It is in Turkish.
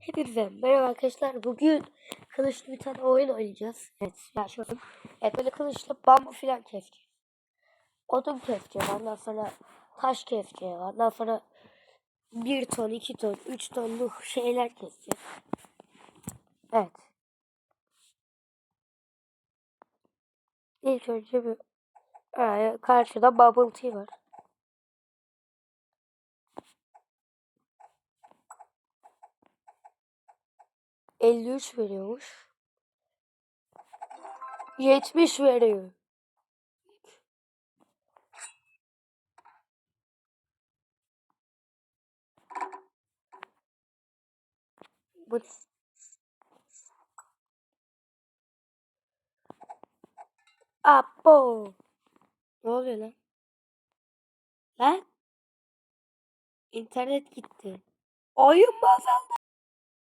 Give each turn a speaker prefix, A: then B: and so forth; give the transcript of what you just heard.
A: Hepinize merhaba arkadaşlar. Bugün kılıçlı bir tane oyun oynayacağız. Evet, ya şu an. Evet, böyle kılıçla bambu filan keseceğiz. Odun keseceğiz. Ondan sonra taş keseceğiz. Ondan sonra bir ton, iki ton, üç tonluk şeyler keseceğiz. Evet. İlk önce bir Aa, karşıda bubble tea var. Elli üç veriyormuş. Yetmiş veriyor. Bu Apo. Ne oluyor lan? Lan? İnternet gitti. Oyun bozuldu.